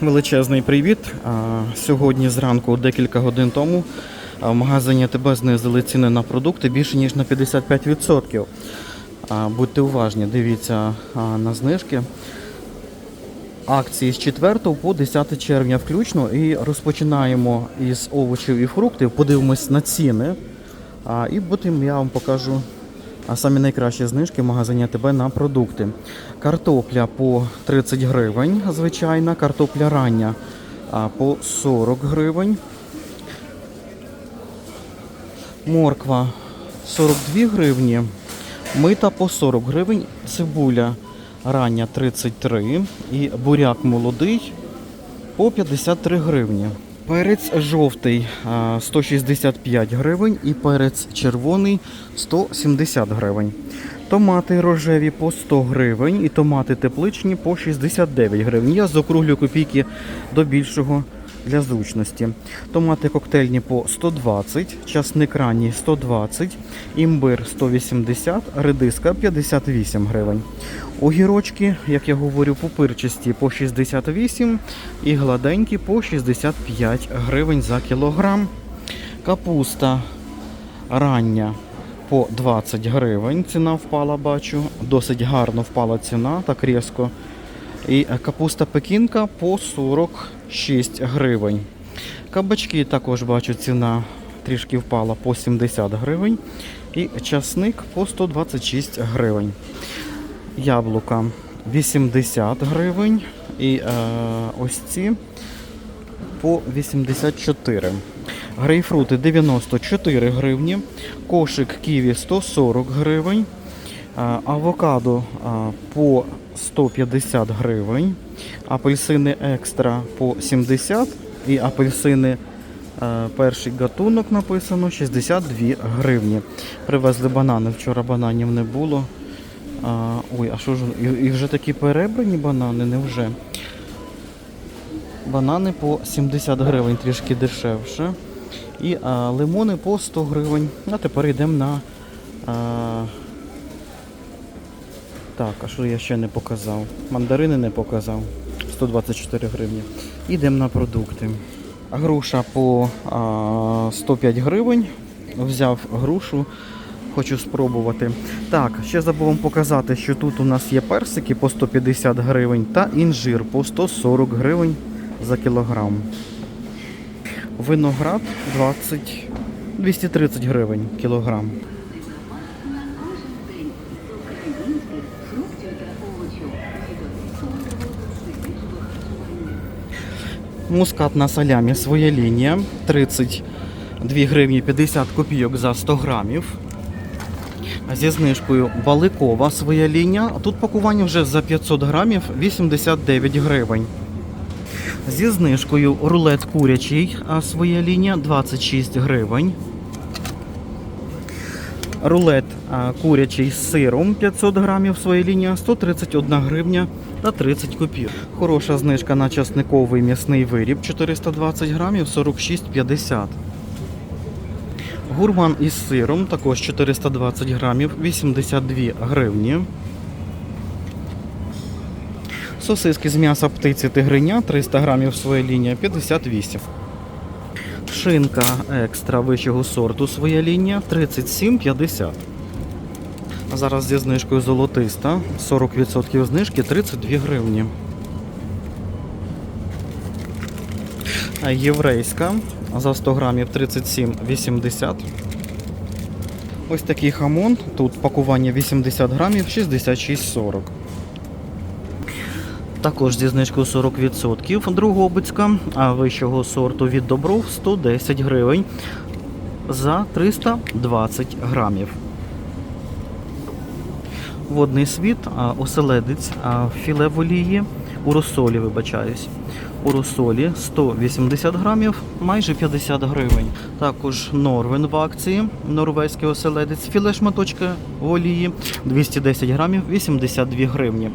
величезний привіт. Сьогодні зранку, декілька годин тому, в магазині АТБ знизили ціни на продукти більше ніж на 55%. Будьте уважні, дивіться на знижки. Акції з 4 по 10 червня включно і розпочинаємо із овочів і фруктів. Подивимось на ціни. І потім я вам покажу а самі найкращі знижки в магазині АТБ на продукти. Картопля по 30 гривень, звичайна, картопля рання по 40 гривень. Морква 42 гривні, мита по 40 гривень, цибуля рання 33 і буряк молодий по 53 гривні. Перець жовтий а, 165 гривень і перець червоний 170 гривень. Томати рожеві по 100 гривень і томати тепличні по 69 гривень. Я закруглю копійки до більшого для зручності. Томати коктейльні по 120, часник ранній 120, імбир 180, редиска 58 гривень. Огірочки, як я говорю, пупирчасті по 68 і гладенькі по 65 гривень за кілограм. Капуста рання по 20 гривень. Ціна впала, бачу. Досить гарно впала ціна, так різко. І капуста пекінка по 46 гривень. Кабачки також бачу, ціна трішки впала по 70 гривень. І часник по 126 гривень. Яблука 80 гривень. І е, ось ці по 84. Грейпфрути 94 гривні. Кошик ківі 140 гривень. А, Авокадо по 150 гривень. Апельсини екстра по 70 і апельсини е, перший гатунок написано 62 гривні. Привезли банани. Вчора бананів не було. Ой, а що ж і, вже такі перебрані банани, невже? Банани по 70 гривень, трішки дешевше. І а, лимони по 100 гривень. А тепер йдемо на. А, так, а що я ще не показав? Мандарини не показав. 124 гривні. Йдемо на продукти. Груша по а, 105 гривень. Взяв грушу, хочу спробувати. Так, ще забув вам показати, що тут у нас є персики по 150 гривень та інжир по 140 гривень за кілограм. Виноград 20, 230 гривень кілограм. Мускат на салямі своя лінія 32 гривні 50 копійок за 100 грамів. Зі знижкою Баликова своя лінія. Тут пакування вже за 500 грамів 89 гривень. Зі знижкою рулет курячий, своя лінія 26 гривень. Рулет курячий з сиром 500 грамів своя лінія 131 гривня та 30 копійок. Хороша знижка на часниковий м'ясний виріб 420 грамів 46,50. Гурман із сиром також 420 грамів 82 гривні. Сосиски з м'яса птиці тигриня 300 грамів своя лінія 58. Шинка екстра вищого сорту своя лінія 37,50. А Зараз зі знижкою золотиста 40% знижки 32 гривні. Єврейська за 100 грамів 37,80. Ось такий хамон. Тут пакування 80 грамів 66,40. Також зі знижкою 40% Другобицька, а вищого сорту від Добров 110 гривень за 320 грамів. Водний світ, оселедець, філе в олії, у розсолі, вибачаюсь. У розсолі 180 грамів, майже 50 гривень. Також Норвен в акції, норвезький оселедець, філе шматочка олії 210 грамів, 82 гривні.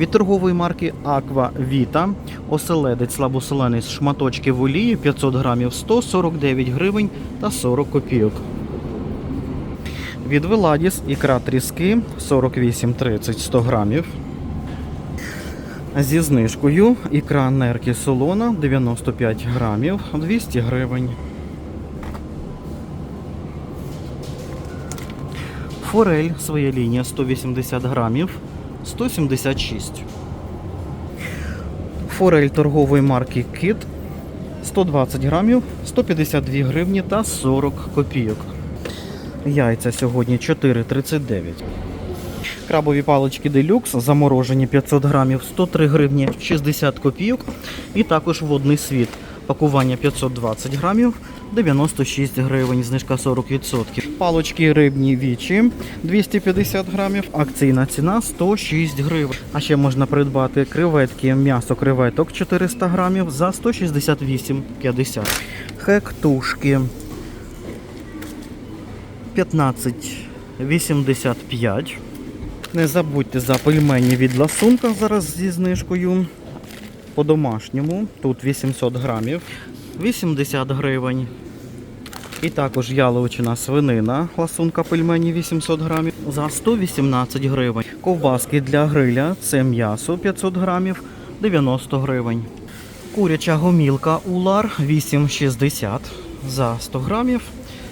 Від торгової марки Aqua Vita оселедець слабосолений з шматочки в олії 500 грамів 149 гривень та 40 копійок. Від Веладіс ікра тріски 48,30 100 грамів. Зі знижкою ікра нерки солона 95 грамів 200 гривень. Форель своя лінія 180 грамів 176. Форель торгової марки Кит 120 грамів 152 гривні та 40 копійок. Яйця сьогодні 4,39. Крабові палички делюкс заморожені 500 грамів 103 гривні 60 копійок. І також водний світ. Пакування 520 грамів 96 гривень, знижка 40%. Палочки рибні вічі 250 грамів, акційна ціна 106 гривень. А ще можна придбати креветки, м'ясо креветок 400 грамів за 168,50. Хектушки 15,85. Не забудьте за пельмені від ласунка зараз зі знижкою. По-домашньому. Тут 800 грамів, 80 гривень. І також яловичина свинина, ласунка пельмені 800 грамів за 118 гривень. Ковбаски для гриля це м'ясо 500 грамів 90 гривень. Куряча гомілка улар 8,60 за 100 грамів.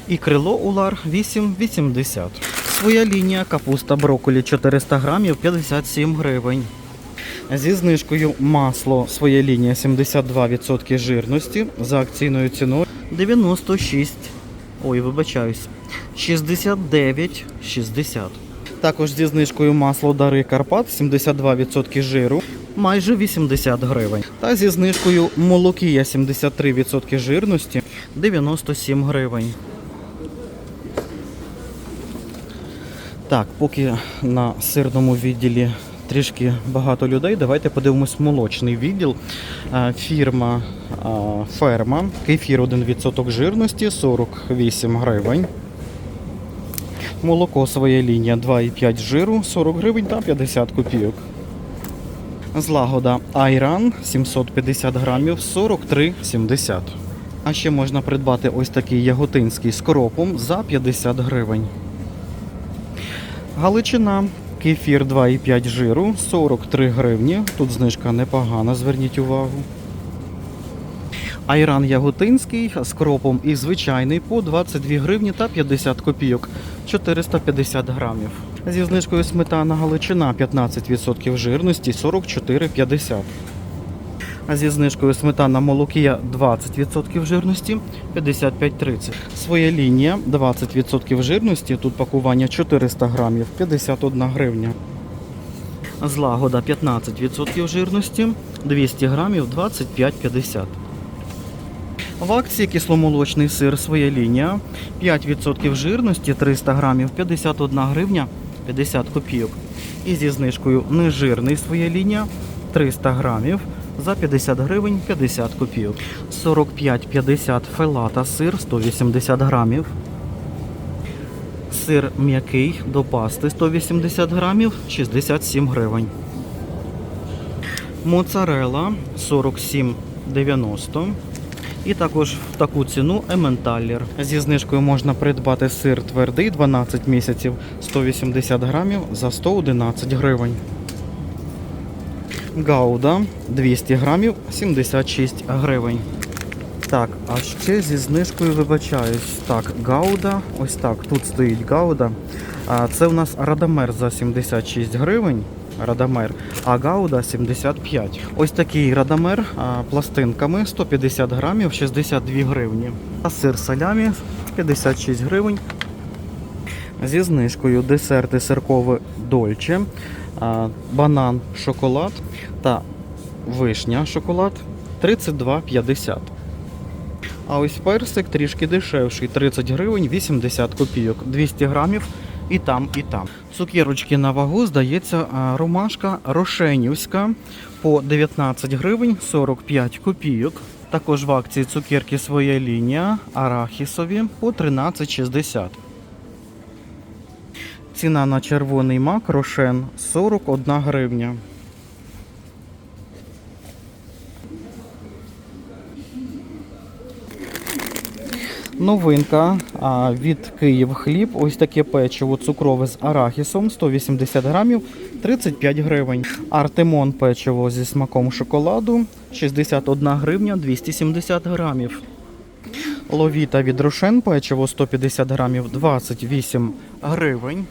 І крило улар 8,80. Своя лінія капуста брокколі 400 грамів 57 гривень. Зі знижкою масло своя лінія 72% жирності за акційною ціною 96. Ой, вибачаюсь. 69,60. Також зі знижкою масло Дари Карпат 72% жиру, майже 80 гривень. Та зі знижкою молокія 73% жирності 97 гривень. Так, поки на сирному відділі трішки багато людей, давайте подивимось молочний відділ. Е, Фірма е, Ферма, кефір 1% жирності 48 гривень. Молоко своя лінія 2,5 жиру 40 гривень та 50 копійок. Злагода Айран 750 грамів 43,70. А ще можна придбати ось такий яготинський з коропом за 50 гривень. Галичина. Кефір 2,5 жиру, 43 гривні. Тут знижка непогана, зверніть увагу. Айран яготинський з кропом і звичайний по 22 гривні та 50 копійок, 450 грамів. Зі знижкою сметана Галичина 15% жирності 44,50. Зі знижкою сметана молокія 20% жирності 55,30. Своя лінія 20% жирності. Тут пакування 400 грамів 51 гривня. Злагода 15% жирності 200 грамів 25,50. В акції кисломолочний сир своя лінія 5% жирності 300 грамів 51 гривня 50 копійок. І зі знижкою нежирний своя лінія 300 грамів за 50 гривень 50 копійок. 45,50 фелата сир 180 грамів. Сир м'який до пасти 180 грамів 67 гривень. Моцарела 47,90. І також в таку ціну ементаллер. Зі знижкою можна придбати сир твердий 12 місяців 180 грамів за 111 гривень. Гауда 200 грамів 76 гривень. Так, а ще зі знижкою вибачаюсь. Так, Гауда, ось так, тут стоїть Гауда. Це у нас Радамер за 76 гривень. Радамер, а Гауда 75. Ось такий Радамер пластинками 150 грамів 62 гривні. А сир салямі 56 гривень. Зі знижкою десерти сиркове Дольче, банан шоколад та вишня шоколад 32,50. А ось персик трішки дешевший 30 гривень 80 копійок, 200 грамів і там, і там. Цукерочки на вагу, здається, ромашка рошенівська по 19 гривень 45 копійок. Також в акції цукерки своя лінія арахісові по 13,60. Ціна на червоний мак рошен 41 гривня. Новинка від Київ хліб. Ось таке печиво цукрове з арахісом 180 грамів 35 гривень. Артемон печиво зі смаком шоколаду 61 гривня 270 грамів. Ловіта від Рошен печиво 150 грамів 28 гривень.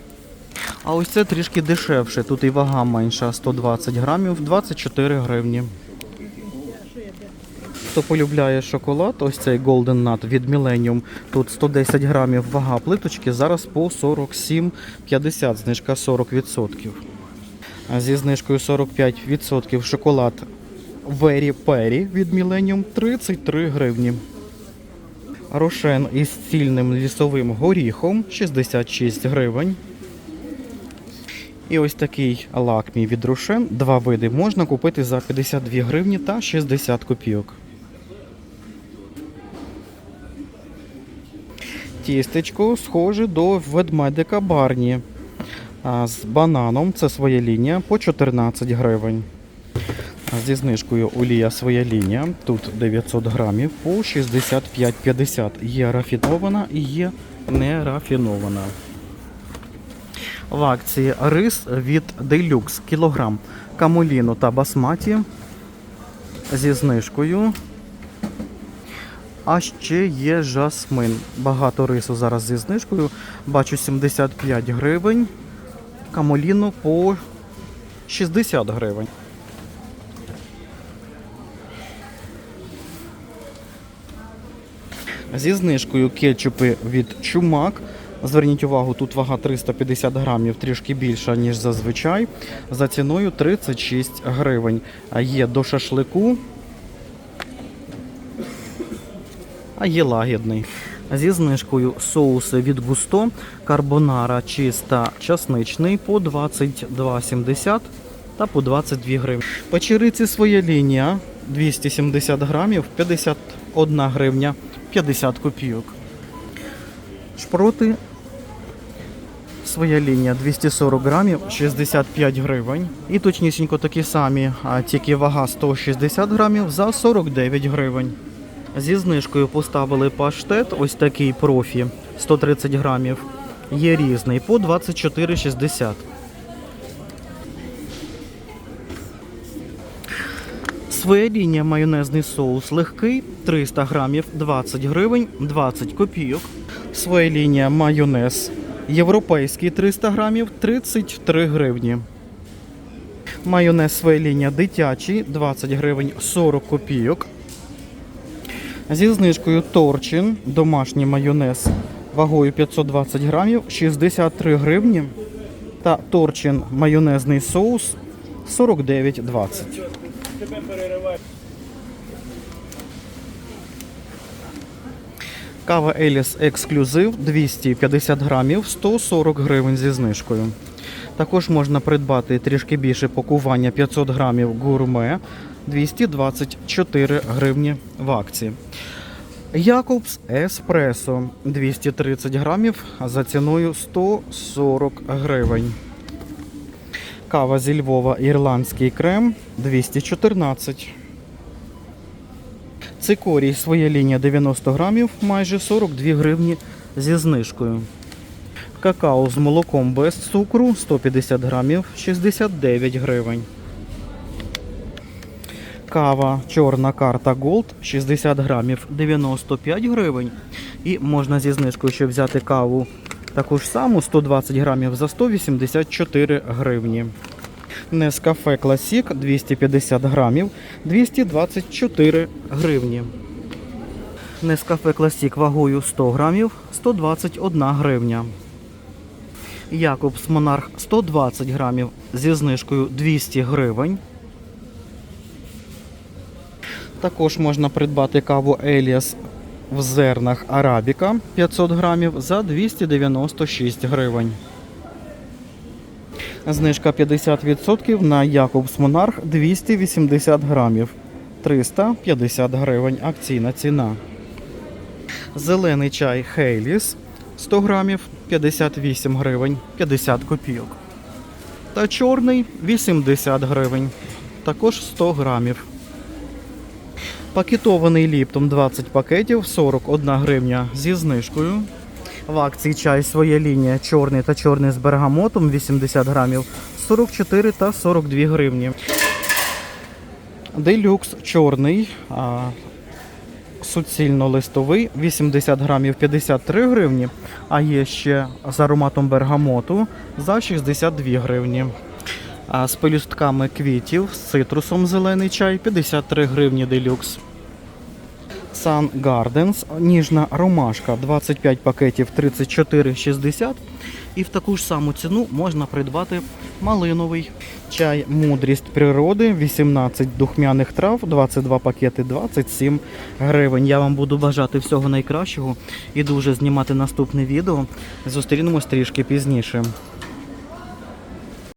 А ось це трішки дешевше. Тут і вага менша 120 грамів 24 гривні. Хто полюбляє шоколад, ось цей Golden Nut від Millennium. Тут 110 грамів вага плиточки, зараз по 47,50, знижка 40%. А зі знижкою 45% шоколад Very Perry від Millennium 33 гривні. Рошен із цільним лісовим горіхом 66 гривень. І ось такий лакмій від Рошен. Два види можна купити за 52 гривні та 60 копійок. Тістечко схоже до ведмедика Барні. А з бананом це своя лінія по 14 гривень. Зі знижкою олія своя лінія. Тут 900 грамів по 65,50. Є рафінована і є нерафінована. В акції рис від Deluxe кілограм камоліну та басматі зі знижкою. А ще є жасмин. Багато рису зараз зі знижкою. Бачу 75 гривень. Камоліну по 60 гривень. Зі знижкою кетчупи від Чумак. Зверніть увагу, тут вага 350 грамів, трішки більша, ніж зазвичай. За ціною 36 гривень. Є до шашлику, а є лагідний. Зі знижкою соуси від Густо, карбонара чиста часничний по 22,70 та по 22 гривні. Печериці своя лінія 270 грамів, 51 гривня, 50 копійок. Шпроти своя лінія 240 грамів, 65 гривень. І точнісінько такі самі, а тільки вага 160 грамів за 49 гривень. Зі знижкою поставили паштет, ось такий профі 130 грамів. Є різний по 24,60. Своя лінія майонезний соус легкий 300 грамів 20 гривень 20 копійок. Своя лінія майонез європейський 300 грамів 33 гривні. Майонез своя лінія дитячий 20 гривень 40 копійок. Зі знижкою Торчин домашній майонез вагою 520 грамів 63 гривні. Та Торчин майонезний соус 49,20. Кава Еліс Ексклюзив 250 грамів 140 гривень зі знижкою. Також можна придбати трішки більше пакування 500 грамів гурме 224 гривні в акції. Якобс Еспресо 230 грамів за ціною 140 гривень. Кава зі Львова ірландський крем 214. Цикорій своя лінія 90 грамів, майже 42 гривні зі знижкою. Какао з молоком без цукру 150 грамів 69 гривень. Кава чорна карта Gold 60 грамів 95 гривень. І можна зі знижкою ще взяти каву таку ж саму 120 грамів за 184 гривні. Нескафе Classic 250 грамів 224 гривні. Нескафе Classic вагою 100 грамів 121 гривня. Якобс Монарх 120 грамів зі знижкою 200 гривень. Також можна придбати каву Еліас в зернах Арабіка 500 грамів за 296 гривень. Знижка 50% на Якобс Монарх 280 грамів. 350 гривень акційна ціна. Зелений чай Хейліс 100 грамів 58 гривень 50 копійок. Та чорний 80 гривень. Також 100 грамів. Пакетований ліптом 20 пакетів 41 гривня зі знижкою. В акції чай своя лінія чорний та чорний з бергамотом 80 грамів 44 та 42 гривні. Делюкс чорний, а, суцільно-листовий, 80 грамів 53 гривні, а є ще з ароматом бергамоту за 62 гривні. А з пелюстками квітів з цитрусом зелений чай 53 гривні делюкс. Sun Gardens, ніжна ромашка 25 пакетів 34,60. І в таку ж саму ціну можна придбати малиновий чай Мудрість природи, 18 духмяних трав, 22 пакети 27 гривень. Я вам буду бажати всього найкращого і дуже знімати наступне відео. Зустрінемось трішки пізніше.